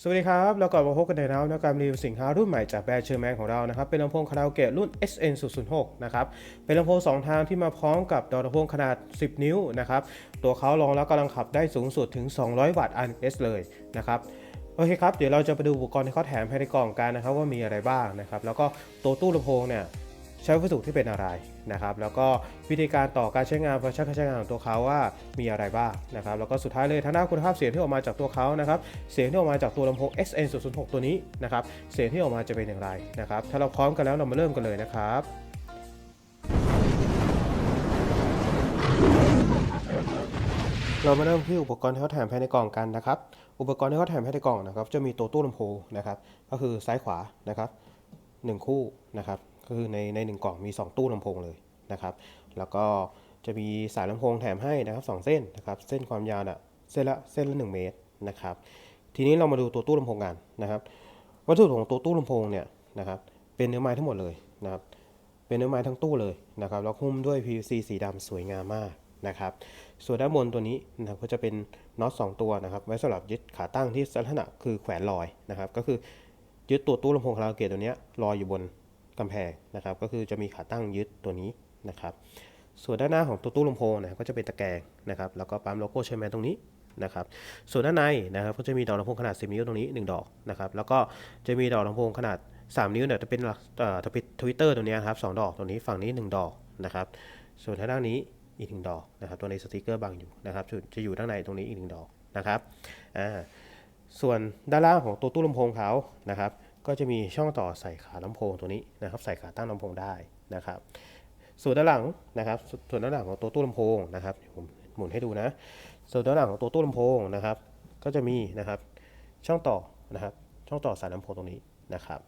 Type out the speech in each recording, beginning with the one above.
สวัสดีครับแล้วก่อนมาพบกันในแล้วนะการรีวิวสินค้ารุ่นใหม่จากแบรนด์เชอร์แมนของเรานะครับเป็นลำโพงคาราโอเกะรุ่น SN 0 0 6นะครับเป็นลำโพง2ทางที่มาพร้อมกับดอกลำโพงขนาด 10 นิ้วนะครับตัวเขารองรับกำลังขับได้สูงสุดถึง 200 วัตต์ RMS เลยนะครับโอเคครับ เดี๋ยวเราจะไปดูอุปกรณ์ที่เขาแถมภายในกล่องกันนะครับว่ามีอะไรบ้างนะครับแล้วก็ตัวตู้ลำโพงเนี่ย ใช้วัสดุที่เป็นอะไรนะครับ แล้วก็วิธีการต่อการใช้งานฟังก์ชันการใช้งานของตัวเขาว่ามีอะไรบ้างนะครับ แล้วก็สุดท้ายเลยทางด้านคุณภาพเสียงที่ออกมาจากตัวเขานะครับ เสียงที่ออกมาจากตัวลำโพง SN 0 0 6ตัวนี้นะครับ เสียงที่ออกมาจะเป็นอย่างไรนะครับ ถ้าเราพร้อมกันแล้วเรามาเริ่มกันเลยนะครับเรามาเริ่มที่อุปกรณ์ที่เขาแถมภายในกล่องกันนะครับ อุปกรณ์ที่เขาแถมภายในกล่องนะครับ จะมีตัวตู้ลำโพงนะครับ ก็คือซ้ายขวานะครับหนึ่งคู่นะครับ ก็คือในในหนึ่งกล่องมี 2 ตู้ลำโพงเลยนะครับ แล้วก็จะมีสายลำโพงแถมให้นะครับสองเส้นนะครับ เส้นความยาวน่ะเส้นละเส้นละ1เมตรนะครับ ทีนี้เรามาดูตัวตู้ลำโพงกันนะครับ วัสดุของตัวตู้ลำโพงเนี่ยนะครับ เป็นเนื้อไม้ทั้งหมดเลยนะครับ เป็นเนื้อไม้ทั้งตู้เลยนะครับ แล้วหุ้มด้วย PVC สีดำสวยงามมากนะครับ ส่วนด้านบนตัวนี้นะครับก็จะเป็นน็อตสองตัวนะครับ ไว้สำหรับยึดขาตั้งที่ลักษณะคือแขวนลอยนะครับ ก็คือยึดตัวตู้ลำโพงคาราโอเกะตัวนี้ลอยอยู่บน กำแพงนะครับ ก็คือจะมีขาตั้งยึดตัวนี้นะครับ ส่วนด้านหน้าของตัวตู้ลำโพงนะก็จะเป็นตะแกรงนะครับ แล้วก็ปั๊มโลโก้เชอร์แมนตรงนี้นะครับ ส่วนด้านในนะครับก็จะมีดอกลำโพงขนาด 10 นิ้วตรงนี้ 1 ดอกนะครับ แล้วก็จะมีดอกลำโพงขนาด 3 นิ้วเนี่ยจะเป็นหลักเอ่อทวิตทวิตเตอร์ตัวนี้ครับสองดอกตรงนี้ฝั่งนี้ 1 ดอกนะครับ ส่วนทางด้านนี้อีกหนึ่งดอกนะครับตัวในสติกเกอร์บังอยู่นะครับจะจะอยู่ด้านในตรงนี้อีกหนึ่งดอกนะครับอ่าส่วนด้านล่างของตัวตู้ลำโพงเขานะครับ ก็จะมีช่องต่อใส่ขาลำโพงตัวนี้นะครับ ใส่ขาตั้งลำโพงได้นะครับ ส่วนด้านหลังนะครับส่วนด้านหลังของตัวตู้ลำโพงนะครับผมหมุนให้ดูนะ ส่วนด้านหลังของตัวตู้ลำโพงนะครับ ก็จะมีนะครับช่องต่อนะครับ ช่องต่อสายลำโพงตรงนี้นะครับ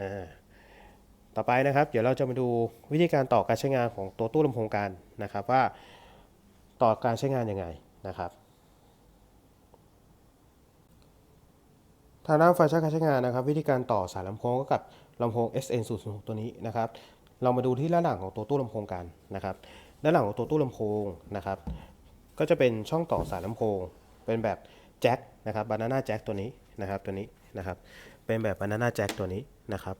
อ่าต่อไปนะครับ เดี๋ยวเราจะมาดูวิธีการต่อการใช้งานของตัวตู้ลำโพงกันนะครับ ว่าต่อการใช้งานยังไงนะครับางด้านไฟช้การใช้งานนะครับ วิธีการต่อสายลำโพงก็กับลำโพง SN 0 6ตัวนี้นะครับ เรามาดูที่ด้านหลังของตัวตู้ลำโพงกันนะครับ ด้านหลังของตัวตู้ลำโพงนะครับ ก็จะเป็นช่องต่อสายลำโพง เป็นแบบแจ็คนะครับบานาน่าแจ็คตัวนี้นะครับตัวนี้นะครับ เป็นแบบบานาน่าแจ็คตัวนี้นะครับ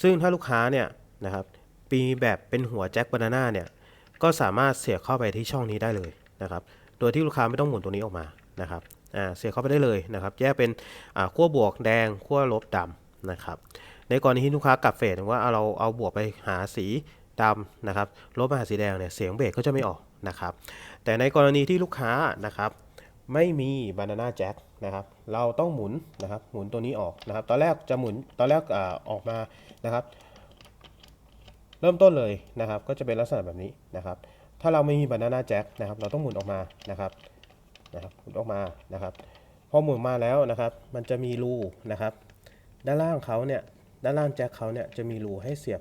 ซึ่งถ้าลูกค้าเนี่ยนะครับมีแบบเป็นหัวแจ็คบานาน่าเนี่ย ก็สามารถเสียบเข้าไปที่ช่องนี้ได้เลยนะครับ โดยที่ลูกค้าไม่ต้องหมุนตัวนี้ออกมานะครับ เสียบเข้าไปได้เลยนะครับแยกเป็นขั้วบวกแดงขั้วลบดำนะครับในกรณีที่ลูกค้ากลับเฟสว่าเราเอาบวกไปหาสีดำนะครับลบมาหาสีแดงเนี่ยเสียงเบสก็จะไม่ออกนะครับแต่ในกรณีที่ลูกค้านะครับไม่มีบานาน่าแจ็คนะครับเราต้องหมุนนะครับหมุนตัวนี้ออกนะครับตอนแรกจะหมุนตอนแรกอออกมานะครับเริ่มต้นเลยนะครับก็จะเป็นลักษณะแบบนี้นะครับถ้าเราไม่มีบานาน่าแจ็คนะครับเราต้องหมุนออกมานะครับ นะครับหมุนออกมานะครับพอหมุนมาแล้วนะครับ มันจะมีรูนะครับ ด้านล่างเขาเนี่ยด้านล่างแจ็คเขาเนี่ยจะมีรูให้เสียบ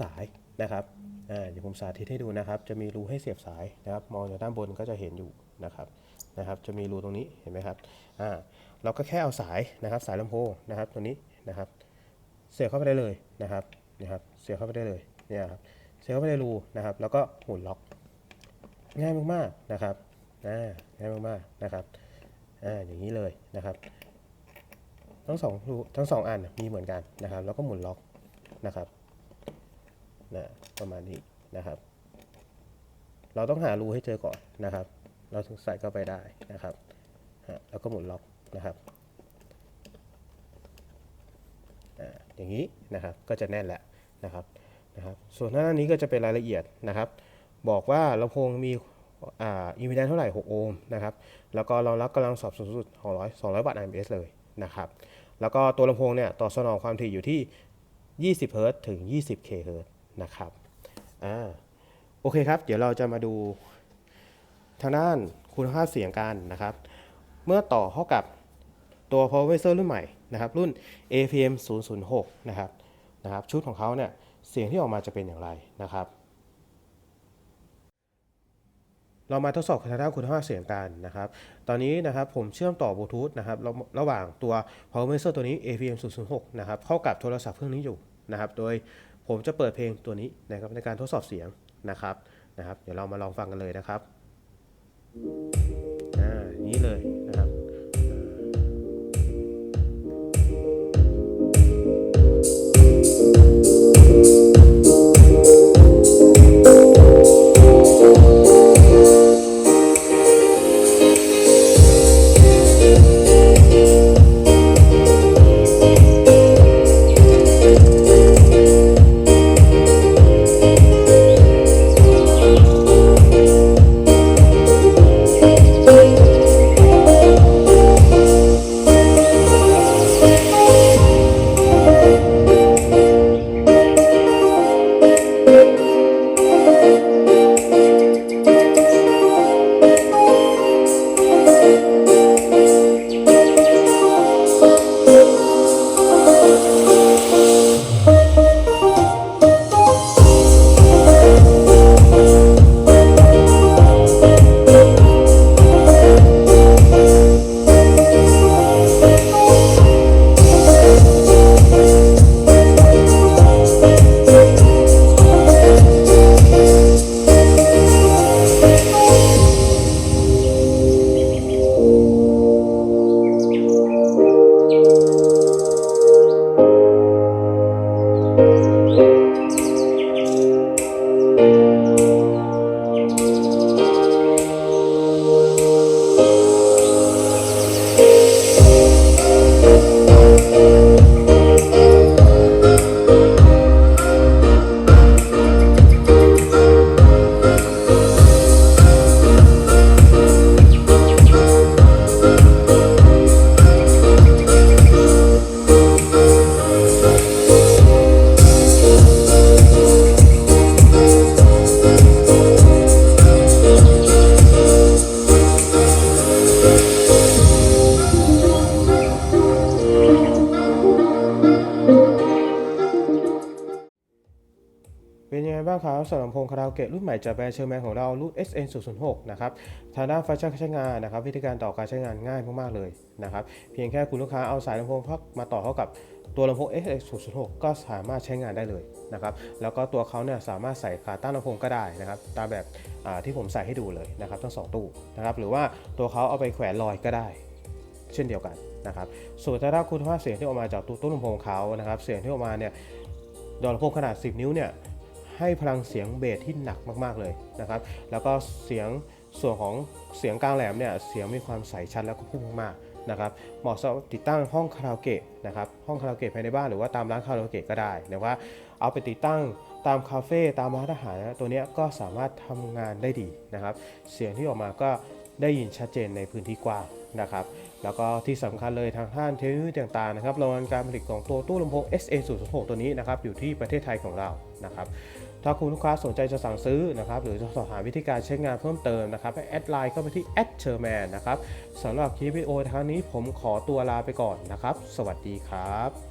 สายนะครับอ่าเดี๋ยวผมสาธิตให้ดูนะครับ จะมีรูให้เสียบสายนะครับ มองจากด้านบนก็จะเห็นอยู่นะครับนะครับ จะมีรูตรงนี้เห็นไหมครับอ่าเราก็แค่เอาสายนะครับสายลำโพงนะครับตัวนี้นะครับ เสียบเข้าไปได้เลยนะครับนะครับเสียบเข้าไปได้เลยเนี่ยครับเสียบเข้าไปในรูนะครับ แล้วก็หมุนล็อกง่ายมากๆนะครับ อ่าง่ายมากๆนะครับอ่าอย่างนี้เลยนะครับ ทั้งสองทั้งสองอันมีเหมือนกันนะครับ แล้วก็หมุนล็อกนะครับนะประมาณนี้นะครับ เราต้องหารูให้เจอก่อนนะครับ เราถึงใส่เข้าไปได้นะครับแล้วก็หมุนล็อกนะครับอ่าอย่างนี้นะครับก็จะแน่นแล้วนะครับนะครับ ส่วนหน้านี้ก็จะเป็นรายละเอียดนะครับ บอกว่าลำโพงมี อ่าอิมพีแดนเท่าไหร่ 6 โอห์มนะครับ แล้วก็เรารับกำลังสอบสูงสุดของร้อยสองร้อยวัตต์ RMS เลยนะครับ แล้วก็ตัวลำโพงเนี่ยตอบสนองความถี่อยู่ที่ 20 เฮิรตซ์ถึง 20เคเฮิรตซ์นะครับ อ่า โอเคครับ เดี๋ยวเราจะมาดูทางด้านคุณภาพเสียงกันนะครับ เมื่อต่อเข้ากับตัว Power Visor รุ่นใหม่นะครับ รุ่น APM 006 นะครับ นะครับ ชุดของเขาเนี่ย เสียงที่ออกมาจะเป็นอย่างไรนะครับ เรามาทดสอบทางด้านคุณภาพเสียงกันนะครับ ตอนนี้นะครับผมเชื่อมต่อบลูทูธนะครับระระหว่างตัว Power Mixer ตัวนี้ APM 006นะครับเข้ากับโทรศัพท์เครื่องนี้อยู่นะครับโดยผมจะเปิดเพลงตัวนี้นะครับในการทดสอบเสียงนะครับนะครับ เดี๋ยวเรามาลองฟังกันเลยนะครับอ่านี้เลยนะครับ ครับสำหรับลำโพงคาราโอเกะรุ่นใหม่จากแบรนด์เชอร์แมนของเรารุ่น SN 0 6นะครับทางด้านฟังก์ชันการใช้งานนะครับวิธีการต่อการใช้งานง่ายมากๆเลยนะครับเพียงแค่คุณลูกค้าเอาสายลำโพงพักมาต่อเข้ากับตัวลำโพง SN 0 6ก็สามารถใช้งานได้เลยนะครับ แล้วก็ตัวเขาเนี่ยสามารถใส่ขาตั้งลำโพงก็ได้นะครับ ตามแบบที่ผมใส่ให้ดูเลยนะครับทั้งสองตู้นะครับ หรือว่าตัวเขาเอาไปแขวนลอยก็ได้ เช่นเดียวกันนะครับ ส่วนถ้าคุณภาพเสียงที่ออกมาจากตัวตู้ลำโพงเขานะครับ เสียงที่ออกมาเนี่ยดอกลำโพงขนาด 10 นิ้วเนี่ย ให้พลังเสียงเบสที่หนักมากๆเลยนะครับ แล้วก็เสียงส่วนของเสียงกลางแหลมเนี่ยเสียงมีความใสชัดแล้วก็พุ่งมากนะครับเหมาะสำหรับติดตั้งห้องคาราโอเกะนะครับห้องคาราโอเกะภายในบ้านหรือว่าตามร้านคาราโอเกะก็ได้หรือว่าเอาไปติดตั้งตามคาเฟ่ตามร้านอาหารนะตัวเนี้ยก็สามารถทำงานได้ดีนะครับ เสียงที่ออกมาก็ได้ยินชัดเจนในพื้นที่กว้างนะครับ แล้วก็ที่สำคัญเลยทางท่านเทคโนโลยีต่างๆนะครับโรงงานการผลิตของตัวตู้ลำโพง SA 0 6ตัวนี้นะครับอยู่ที่ประเทศไทยของเรานะครับ ถ้าคุณลูกค้าสนใจจะสั่งซื้อนะครับหรือจะสอบถามวิธีการใช้งานเพิ่มเติมนะครับแอดไลน์เข้าไปที่ s h e r m a n นะครับสำหรับคลิปวิดีโอครั้งนี้ผมขอตัวลาไปก่อนนะครับ สวัสดีครับ